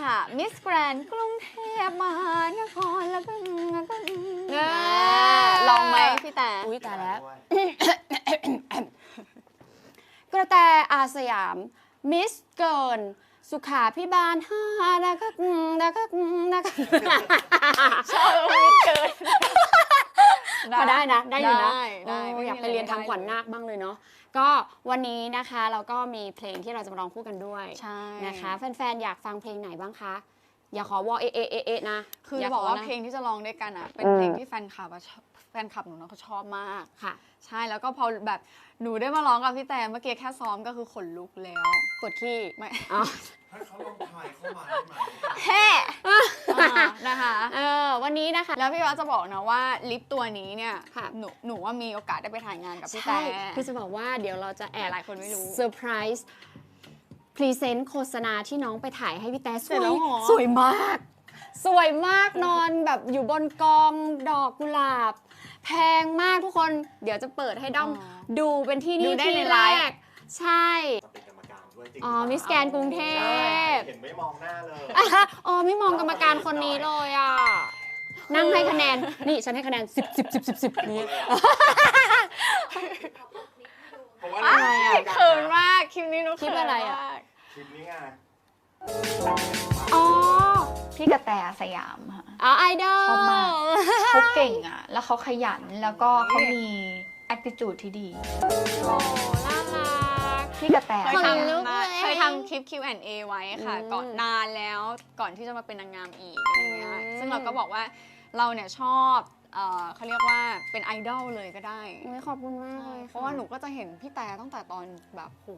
ค่ะมิสแกรนกรุงเทพมหานครแล้วก็แล้วก็เออลองไหมพี่แต่อุ้ยตายแล้วด้วยกระแตอาสยามมิสเกินสุขาพิบาลห้านะคะอืมนะคะอืมนะคะชอบมิสเกิน พอได้นะ ได้อยู่นะได้ได้โอ้ม่มีอยากไปเรียนอะทำขวัญนาคบ้างเลยเนาะก็วันนี้นะคะเราก็มีเพลงที่เราจะมาร้องคู่กันด้วยใช่นะคะแฟนๆอยากฟังเพลงไหนบ้างคะอย่าขอวอเอะเอะเอะเอะนะ คืออย่จะบอกว่านะเพลงที่จะร้องด้วยกันอะ เป็นอืมเพลงที่แฟนคลับอะชอบแฟนคลับหนูเนาะเขาชอบมากค่ะ ใช่แล้วก็พอแบบหนูได้มาร้องกับพี่แต่เมื่อกี้แค่ซ้อมก็คือขนลุกแล้วปวดขี้ไม่อ๋อให้เขาลองถ่ายเข้ามาได้ไหมแฮ่ นะคะเออวันนี้นะคะ แล้วพี่ว่าจะบอกนะว่าลิปตัวนี้เนี่ยค่ะหนูหนูว่ามีโอกาสได้ไปถ่ายงานกับพี่ใช่แต่คือจะบอกว่าเดี๋ยวเราจะแอบหลายคนไม่รู้เซอร์ไพรส์พรีเซนต์โฆษณาที่น้องไปถ่ายให้พี่แต่สเสร็วจแล้ยวเหรอสวยมาก สวยมากนอนแบบอยู่บนกองดอกกุหลาบ แพงมากทุกคน เดี๋ยวจะเปิดให้ด้อมดูเป็นที่ดูนี่ได้ที่ในแรไลฟ์กใช่ วยจริงอ๋อหรือเปล่ามิสแกนกรุงเทใช่พ เห็นไม่มองหน้าเลย อ๋อไม่มองกรรมการคนนี้เลยอะ นั่งให้คะแนน นี่ฉันให้คะแนน 10 10 10 10 10นี่เพราะว่าอะไรอะ เขินมากคลิปนี้หนูคลิปอะไรอะเขินมากคลิปนี้ไงอ๋อพี่กระแตอาสยามค่ะ อ๋อไอดอลชอบมาก เขาเก่งอะ แล้วเขาขยันแล้วก็เขามี attitude ที่ดี โอ้น่ารัก พี่กระแต เคยคนลุกทำมาเลย เคยทำคลิป Q&A ไว้ค่ะ อืมก่อนนานแล้วก่อนที่จะมาเป็นนางงามอีกอะไรเงี้ยอืม ซึ่งเราก็บอกว่าเราเนี่ยชอบเอ่อเขาเรียกว่าเป็นไอดอลเลยก็ได้ อุ๊ยขอบคุณมากเลยค่เพราะว่าหนูก็จะเห็นพี่แต่ตั้งแต่ตอนแบบโห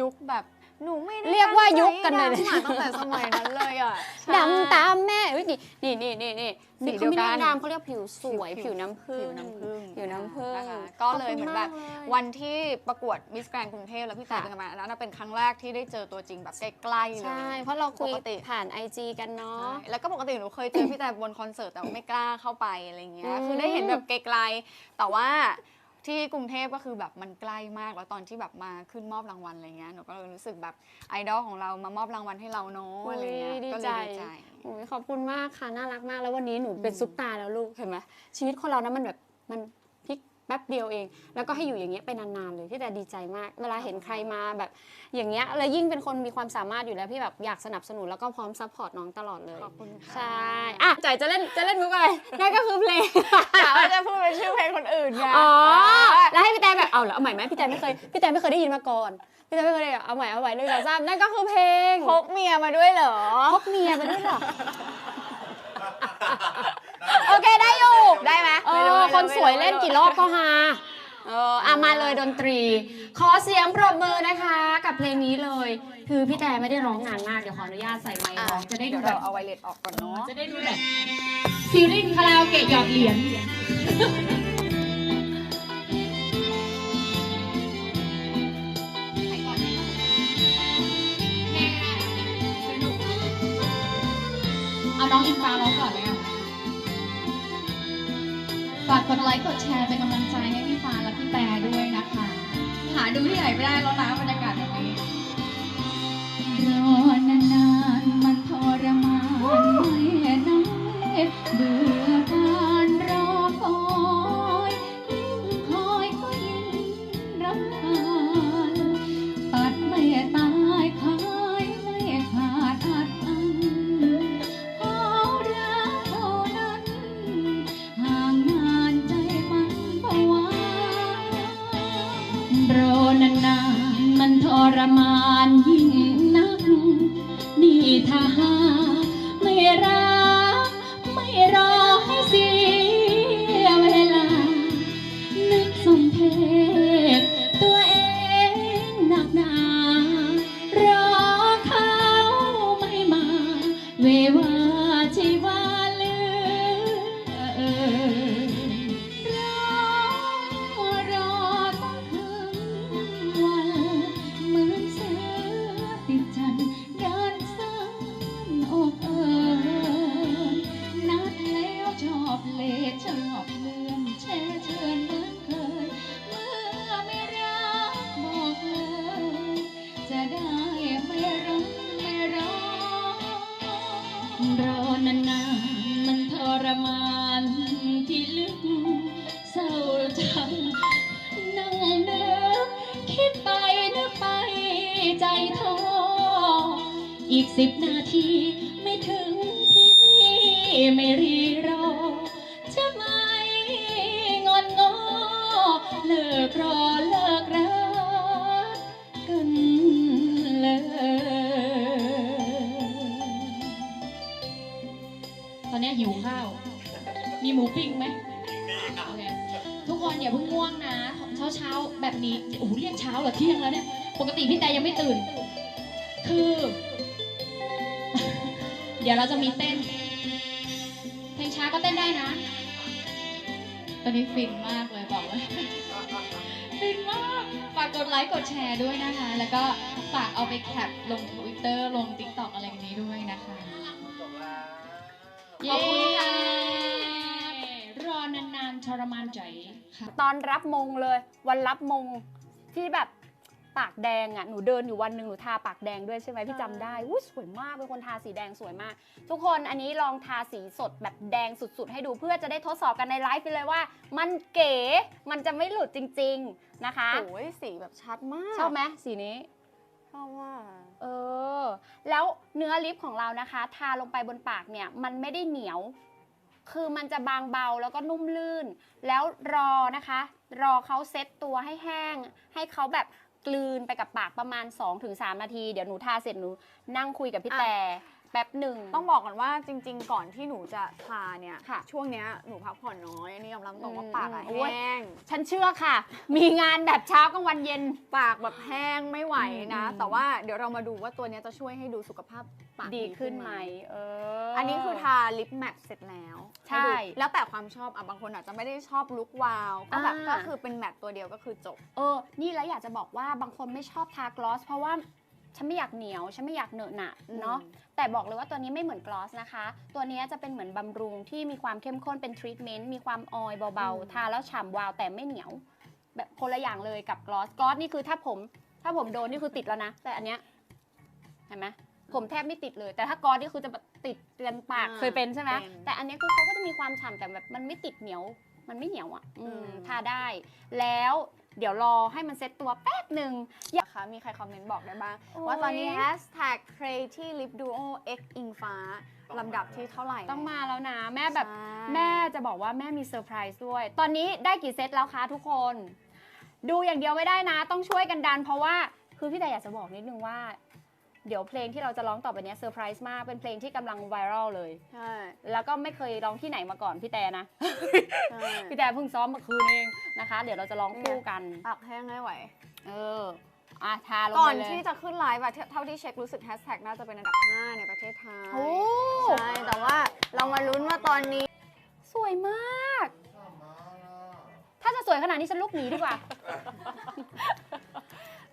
ยุคแบบหนูไม่ได้เรียกว่ายุคกันเลยตั้งใจดำอะตั้งแต่สมัยนั้นเลยอะดำตามแม่อุ๊ยนี่นี่นี่นี่นี่สีนี่เดีเขายวไม่กัเรียนกดำเขาเรียกผิวสวยผิวผิวน้ำผึ้งผิวน้ำผึ้งผิวน้ำผึ้ง นะคะก็เลยเหมือนแบบขบคุณากเลยวันที่ประกวดมิสแกรนกรุงเทพแล้วพี่แต่ค่ะเป็นกรรมการอันนั้นนะเป็นครั้งแรกที่ได้เจอตัวจริงแบบใกล้ๆเลย ใช่ เพราะเราคุยปกติ ผ่านไอจีกันเนาะใช่แล้วก็ปกติหนูเคยเจอ พี่แต่บนคอนเสิร์ตแต่ว่าไม่กล้าเข้าไปอะไรเงี้อืย มคือได้เห็นแบบไกลๆ แต่ว่า ที่กรุงเทพก็คือแบบมันใกล้มากแล้วตอนที่แบบมาขึ้นมอบรางวัลอะไรเงี้ยหนูก็เลยรู้สึกแบบไอดอลของเรามามอบรางวัลให้เราเนาะอะไรเงี้ยดีก็เลใจยดีใจโอ้ยขอบคุณมากค่ะน่ารักมากแล้ววันนี้หนูเป็นซุปตาแล้วลูกเห็นไหมชีวิตคนเรานะมันแบบมันพลิก แป๊บเดียวเอง แล้วก็ให้อยู่อย่างเงี้ยไปนานๆเลยที่แต่ดีใจมาก เวลาเห็นใครมาแบบ อย่างเงี้ยแล้วยิ่งเป็นคนมีความสามารถอยู่แล้วพี่แบบอยากสนับสนุนแล้วก็พร้อมซัพพอร์ตน้องตลอดเลยขอบคุณค่ะใช่อะจ่ายจะเล่นจะเล่นมุกอะไรนั่นก็คือเพลงกะว่าจะพูดเป็นชื่อเพลงคนอื่นไงอ๋อแล้วให้พี่แตนแบบเอาเหรอเอาใหม่ไหมพี่แตนไม่เคยพี่แตนไม่เคยได้ยินมาก่อนพี่แตนไม่เคยได้เอาใหม่เอาใหม่หนึ่งสองสามนั่นก็คือเพลงพกเมียมาด้วยเหรอพกเมียไปด้วยเหรอ โอเคได้อยู่ ได้ไหมเอไม่รู้อไม่รู้คนสวยไม่รู้เล่นกี่รอบก็ฮาเอออะมาเลยดนตรี ขอเสียงปรบมือนะคะ กับเพลงนี้เลย คือพี่แต่ไม่ได้ร้องนานมาก เดี๋ยวขออนุญาตใส่ไมค์อะร้องจะได้ดูเดี๋ยวแบเราบเอาไวเลสออกก่อนเนาะจะได้ดูแบบฟีลลิ่งคาราโอเกะหยอดเหรียญเอาน้องอินฟ้าร้องก่อนเลยอะ ฝากกดไลค์กดแชร์เป็นกำลังใจให้พี่ฟ้าและพี่แปรด้วยนะคะ หาดูที่ไหนไม่ได้แล้วนะบรรยากาศแบบนี้รอนาน สิบนาทีไม่ถึงที่ไม่รีรอ จะไม่งอนงอ เลิกรอเลิกรักกันเลยตอนนี้หิวข้าว มีหมูปิ้งไหมโอเคทุกคนอย่าเพิ่งง่วงนะเช้าเช้าแบบนี้โอ้โหเรียกเช้าเหรอเที่ยงแล้วเนี่ย ปกติพี่แต่ยังไม่ตื่น คือ เดี๋ยวเราจะมีเต้น เพลงช้าก็เต้นได้นะ ตอนนี้ฟินมากเลยบอกเลยฟินมาก ฝากกดไลค์กดแชร์ด้วยนะคะ แล้วก็ฝากเอาไปแคปลง Twitter ลง TikTok อะไรอย่างนี้ด้วยนะคะจบแล้วขอบคุณค่ะ รอนานๆทรมานใจค่ะ ตอนรับมงเลย วันรับมงที่แบบ ปากแดงอะหนูเดินอยู่วันหนึ่งหนูทาปากแดงด้วยใช่ไหมพี่จำได้อู้สวยมากเป็นคนทาสีแดงสวยมาก ทุกคนอันนี้ลองทาสีสดแบบแดงสุดๆ ให้ดูเพื่อจะได้ทดสอบกันในไลฟ์ไปเลยว่า มันเก๋มันจะไม่หลุดจริง ๆนะคะโอ้ยสีแบบชัดมากชอบไหมสีนี้ชอบมากเออ แล้วเนื้อลิปของเรานะคะ ทาลงไปบนปากเนี่ยมันไม่ได้เหนียวคือมันจะบางเบาแล้วก็นุ่มลื่น แล้วรอนะคะ รอเขาเซ็ตตัวให้แห้ง ให้เขาแบบ กลืนไปกับปากประมาณ 2-3 นาที เดี๋ยวหนูทาเสร็จหนูนั่งคุยกับพี่อะแต่ แป๊บหนึ่ง ต้องบอกก่อนว่าจริง ๆ ก่อนที่หนูจะทาเนี่ยค่ะ ช่วงเนี้ยหนูพักผ่อนน้อยอันนี่ยอมรับตรงว่าอืมปากอะโอ้ย แห้ง ฉันเชื่อค่ะ มีงานแบบเช้ากลางวันเย็น ปากแบบแห้งไม่ไหวนะ อืม แต่ว่าเดี๋ยวเรามาดูว่าตัวเนี้ยจะช่วยให้ดูสุขภาพปากดีขึ้นไหมเอออัอันนี้คือทาลิปแมทเสร็จแล้วใช่ห้ดูแล้วแต่ความชอบอะบางคนอาจจะไม่ได้ชอบลุควาวก็แบบอ่า ก็คือเป็นแมทตัวเดียวก็คือจบ เออ นี่แล้วอยากจะบอกว่าบางคนไม่ชอบทากลอส เพราะว่า ฉันไม่อยากเหนียว ฉันไม่อยากเหนอะหนะเนาะ แต่บอกเลยว่าตัวนี้ไม่เหมือนกลอสนะคะ ตัวนี้จะเป็นเหมือนบำรุงที่มีความเข้มข้นเป็นทรีทเมนต์ มีความออยล์เบาอืมๆทาแล้วฉ่ำวาวแต่ไม่เหนียว แบบคนละอย่างเลยกับกลอส กลอสนี่คือถ้าผม ถ้าผมโดนนี่คือติดแล้วนะ แต่อันเนี้ยเห็นไหมผมแทบไม่ติดเลย แต่ถ้ากลอสนี่คือจะแบบติดเตือนปากอ่าเคยเป็นใช่ไหมเป็นแต่อันเนี้ยคือเขาก็จะมีความฉ่ำแต่แบบมันไม่ติดเหนียว มันไม่เหนียวอะอืมอืมทาได้ แล้วเดี๋ยวรอให้มันเซ็ตตัวแป๊บหนึ่ง นะคะ มีใครคอมเมนต์บอกได้บ้างโอ้ยว่าตอนนี้ hashtag crazy lip duo x อิงฟ้าลำดับที่เท่าไหร่ต้องมาแล้วนะ แม่แบบใช่แม่จะบอกว่าแม่มีเซอร์ไพรส์ด้วย ตอนนี้ได้กี่เซตแล้วคะทุกคน ดูอย่างเดียวไม่ได้นะ ต้องช่วยกันดัน เพราะว่าคือพี่แต่อยากจะบอกนิดนึงว่าเดี๋ยวเพลงที่เราจะร้องต่อไปเนี้เซอร์ไพรส์มาก เป็นเพลงที่กำลังไวรัลเลย ใช่ แล้วก็ไม่เคยร้องที่ไหนมาก่อนพี่แต่นะใช่พี่แต่เพิ่งซ้อมเมื่อคืนเองนะคะ เดี๋ยวเราจะร้องคู่กันปากแห้งไม่ไหว เออ อะทาลงก่อไปนเลย ที่จะขึ้นไลฟ์อะเท่าเท่าที่เช็ครู้สึกแฮชแท็กน่าจะเป็นอันดับ 5 ในประเทศไทยโอ้ ใช่ แต่ว่าเรามาลุ้นว่าตอนนี้ สวยมาก ถ้าจะสวยขนาดนี้ฉันลุกหนีดีกว่า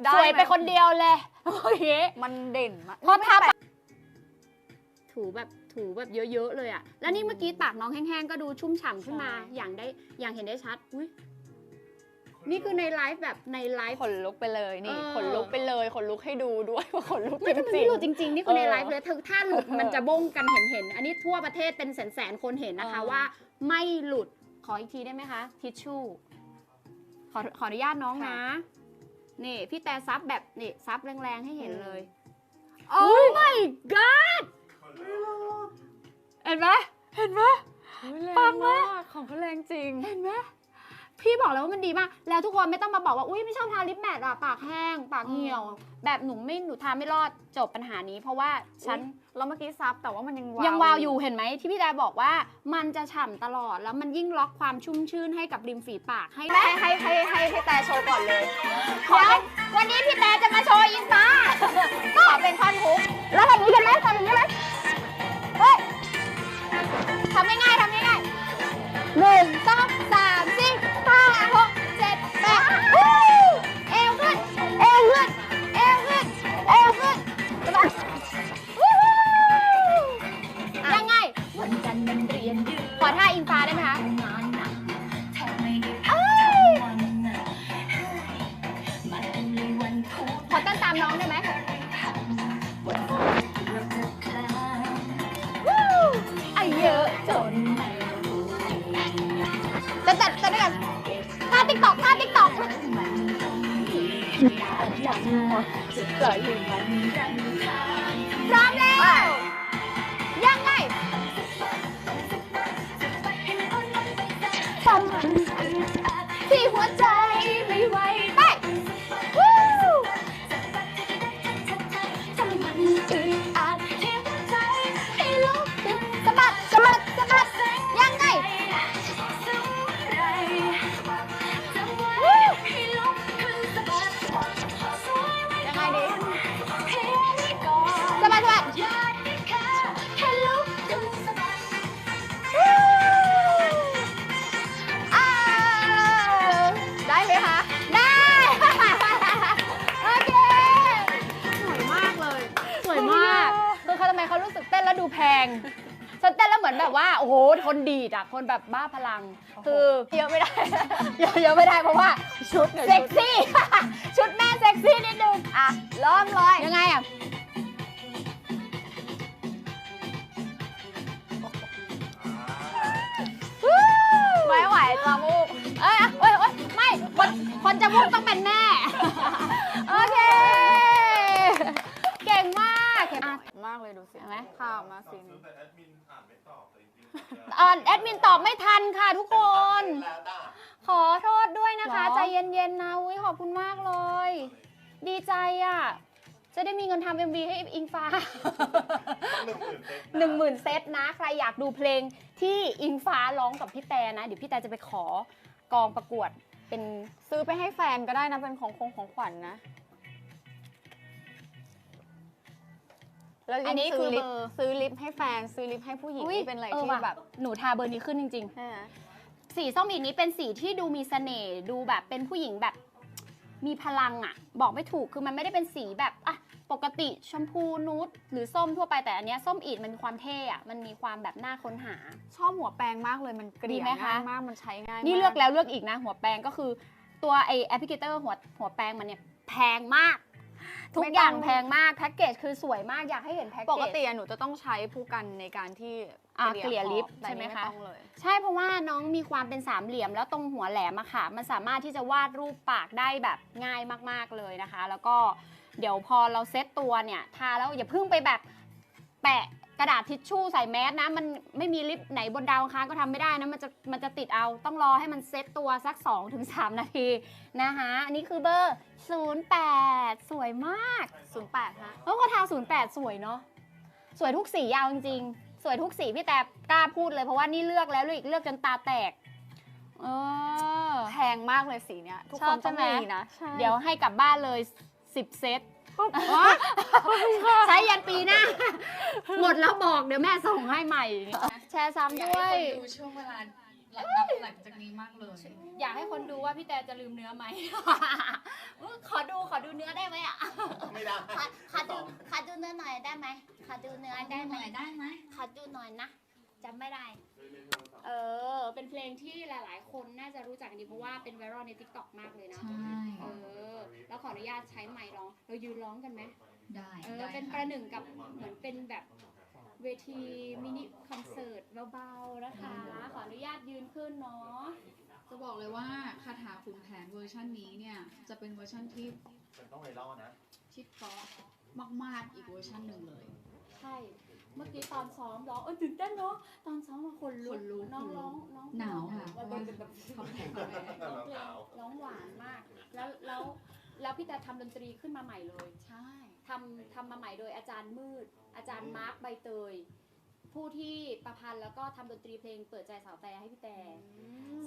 ได้สวยไปหมคนเดียวเลยโอเคมันเด่นมากเพราะทาปากถูแบบถูแบบเยอะๆเลยอะแล้วนี่เมื่อกี้ปากน้องแห้งๆ ก็ดูชุ่มฉ่ำขึ้นมา อย่างได้อย่างเห็นได้ชัด อุ้ย นี่คือในไลฟ์แบบในไลฟ์ ขนลุกไปเลยนี่เออ ขนลุกไปเลยขนลุกให้ดูด้วยว่าขนลุกไม่จแต่มันริไม่ง หลุดจริงๆ นี่คือในเออไลฟ์เลยถ้าถ้าหลุดมันจะบ้งกันเห็นเห็นๆอันนี้ทั่วประเทศเป็นแสนๆ คนเห็นนะคะเออ ว่าไม่หลุดขออีกทีได้ไหมคะ ทิชชู่ขอขออนุญาตน้องนะ นี่ พี่แต่ซับแบบนี่ซับแรงๆ ให้เห็นเลย โอ้ my god เห็นไหมเห็นไหมๆปังมาก ของเขาแรงจริง เห็นไหม พี่บอกแล้วว่ามันดีมาก แล้วทุกคนไม่ต้องมาบอกว่า อุ้ยไม่ชอบทาลิปแมทอะปากแห้ง ปากเหี่ยว แบบหนูไม่หนูทาไม่รอดจบปัญหานี้ เพราะว่าฉันแล้วเมื่อกี้ซับแต่ว่ามันยังวาวยังวาวอยู่เห็นไหมที่พี่แดบอกว่ามันจะฉ่ำตลอดแล้วมันยิ่งล็อกความชุ่มชื่นให้กับริมฝีปากให้ให้ให้ให้ให้พี่แต่โชว์ก่อนเลยเดี๋ยววันนี้พี่แต่จะมาโชว์อิงฟ้าขอเป็นท่อนฮุกแล้วทำอย่างนี้กันไหมทำอย่างนี้ไหมเฮ้ยทำง่ายๆทำง่ายๆหนึ่งสองสาม จนจะจัดจะด้วยกันท่าติ๊กตอกท่าติ๊กตอกพร้อมแล้ว ดีดอะคนแบบบ้าพลัง คือเยอะไม่ได้ เยอะเยอะไม่ได้เพราะว่าชุดเซ็กซี่ ชุดแม่เซ็กซี่นิดนึงอะเริ่มเลยยังไงอะไม่ไหวจะมูกเอ้ยเอ้ยเอ้ยไม่คนคนจะมูกต้องเป็นแม่ โอเค เก่งมากเห็นอะมากเลยดูสิเห็นไหม ข่าวมาสิแต่แอดมินอ่านไม่ตอบแต่จริง เอ่อแอดมินตอบไม่ทันค่ะทุกคนๆแล้วจ้าขอโทษด้วยนะคะ หรอ ใจเย็นๆนะอุ้ยขอบคุณมากเลย ดีใจอะ จะได้มีเงินทำ MV ให้อิงฟ้าหนึ่งหมื่นเซตหนึ่งหมื่นเซตนะ ใครอยากดูเพลงที่อิงฟ้าร้องกับพี่แต่นะ เดี๋ยวพี่แต่จะไปขอกองประกวดเป็นซื้อไปให้แฟนก็ได้นะ เป็นของคงของขวัญนะ แล้วอันนี้ยิ่งคือซื้อลิปเบอร์ซื้อลิปให้แฟนซื้อลิปให้ผู้หญิงอุ๊ยนี่เป็นอะไรออที่ว่ะแบบหนูทาเบอร์นี้ขึ้นจริงใช่ไหมๆสีส้มอีกนี้เป็นสีที่ดูมีเสน่ห์ดูแบบเป็นผู้หญิงแบบมีพลังอะบอกไม่ถูกคือมันไม่ได้เป็นสีแบบอะปกติชมพูนูดหรือส้มทั่วไปแต่อันเนี้ยส้มอีดมันมีความเท่อะมันมีความแบบน่าค้นหา ชอบหัวแปรงมากเลยมันเกลี่ยดีไหมคะง่ายมากมันใช้ง่ายนี่มาเลือกแล้วเลือกอีกนะหัวแปรงก็คือ ตัวไอแอปพลิเคเตอร์หัวหัวแปรงมันเนี่ยแพงมาก ทุกอย่างแพงมากแพ็กเกจคือสวยมากอยากให้เห็นแพ็กเกจปกติอะหนูจะต้องใช้ผู้กันในการที่อะเกลี่ยลิปขอบแต่ใช่ไหมนี่คะต้องเลยใช่เพราะว่าน้องมีความเป็นสามเหลี่ยมแล้วตรงหัวแหลมอะค่ะ มันสามารถที่จะวาดรูปปากได้แบบง่ายมากๆเลยนะคะ แล้วก็เดี๋ยวพอเราเซตตัวเนี่ยทาแล้วอย่าเพิ่งไปแบบแปะ กระดาษทิชชู่ใส่แมสนะ มันไม่มีลิปไหนบนดาวอังคารก็ทำไม่ได้นะ มันจะมันจะติดเอาต้องรอให้มันเซตตัวสัก 2-3 นาทีนะคะอันนี้คือเบอร์ 08 สวยมาก 08ฮะเออก็ทา 08 สวยเนาะสวยทุกสีเอาจริงๆ สวยทุกสีพี่แต่กล้าพูดเลยเพราะว่านี่เลือกแล้วเลือกอีกเลือกจนตาแตกเออแพงมากเลยสีเนี้ยทุกชคอบนต้องใช่ไหมมีนะใช่เดี๋ยวให้กลับบ้านเลย 10 เซต ใช้ยันปีหน้า หมดแล้วบอกเดี๋ยวแม่ส่งให้ใหม่ แชร์ซ้ำด้วย ดูช่วงเวลาหลังหลังจากนี้มากเลย อยากให้คนดูว่าพี่แต่จะลืมเนื้อไหม ขอดูขอดูเนื้อได้ไหมอะ ไม่ได้ขอขอดูขอดูเนื้อหน่อยได้ไหมขอดูเนื้อได้ไหมได้ไหมขอดูหน่อยนะจำไม่ได้ เออ เป็นเพลงที่หลาย ๆ คนน่าจะรู้จักกันดีเพราะว่าเป็นไวรัลใน t ิ k t o k มากเลยนะ ใช่ เออ แล้วขออนุญาตใช้ไมค์ร้อง เรายืนร้องกันไหมได้เออ ได้เป็นประหนึ่งกับเหมือนเป็นแบบเวทีมินิคอนเสิร์ตเบาๆนะคะ ขออนุญาตยืนขึ้นเนาะ จะบอกเลยว่าคาถาขุนแผนเวอร์ชันนี้เนี่ย จะเป็นเวอร์ชันที่มันต้องไวรัลนะ ที่เพราะมาก ๆ อีกเวอร์ชันหนึ่งเลย ใช่เมื่อกี้ตอนซ้อมร้องเออตื่นเต้นเนาะตอนซ้อมมาคนลุขนลุกกน้องขนลุกร้องน้องหนาวค่ะเพร้อราะงว่าแบบคำแพงร้องเพลงร้องหวานมาก แล้วแล้วแล้วพี่แต่ทำดนตรีขึ้นมาใหม่เลย ใช่ทำทำมาใหม่โดยอาจารย์มืด อาจารย์มาร์คใบเตย ผู้ที่ประพันธ์แล้วก็ทำดนตรีเพลงเปิดใจสาวแต่ให้พี่แต่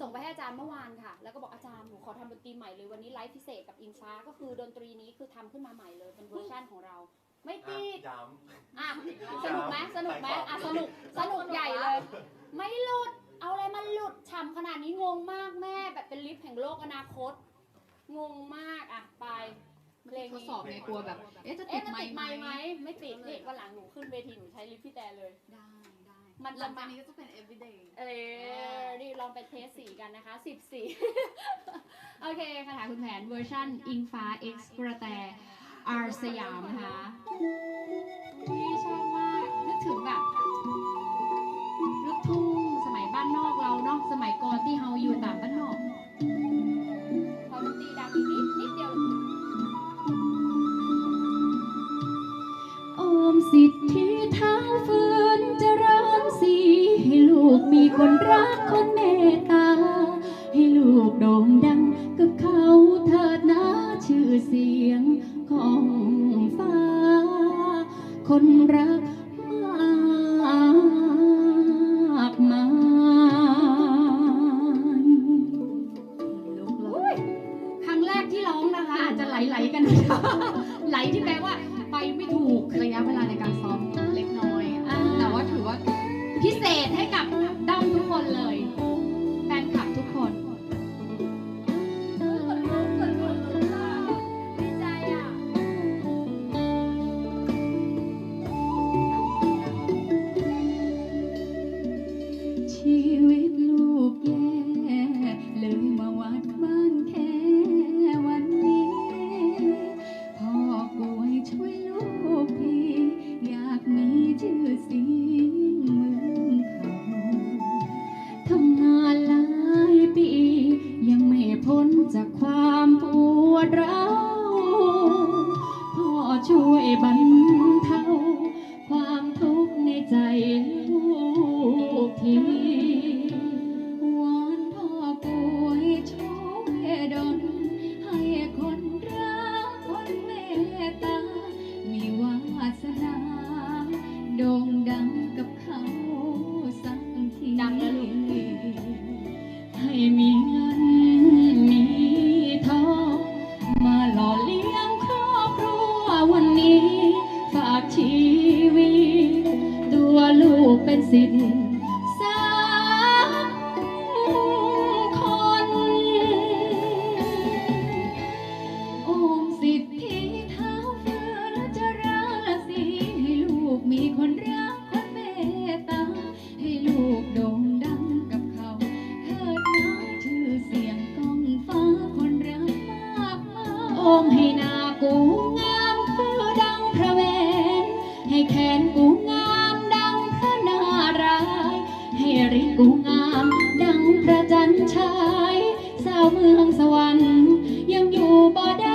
ส่งไปให้อาจารย์เมื่อวานค่ะ แล้วก็บอกอาจารย์หนูขอทำดนตรีใหม่เลยวันนี้ไลฟ์พิเศษกับอิงฟ้าก็คือดนตรีนี้คือทำขึ้นมาใหม่เลยเป็นเวอร์ชั่นของเรา ไม่ติดย้อะสนุกไหมสนุกไหมอะสนุกสนุกใหญ่เลย ไม่หลุดเอาอะไรมาหลุดฉ่ำขนาดนี้งงมากแม่แบบเป็นลิฟต์แห่งโลกอนาคต งงมากอะไปเพลงทดนี้สอบไงกลัวแบบ เอ๊ะจะติเอ๊ะดมันไมติดค์ไมไหมค์ไหมไม่ติดนี่วันหลังหนูขึ้นเวทีหนูใช้ลิฟต์พี่แต่เลย ได้ได้มันหจะลังมาจากนี้ก็จะเป็น everyday เออนี่ลองไปเทสสีกันนะคะสิบสีโอเคคาถาคุณแผนเวอร์ชันอิงฟ้า X กระแต อาร์สยามนะคะาจจะไหลๆกัน ไหลที่แปลว่าไปไม่ถูกระยะเวลาในการ นกูงามดังพระนารายให้ฤทธิ์กูงามดังพระจันทร์ฉายสาวเมืองสวรรค์ยังอยู่บ่ได้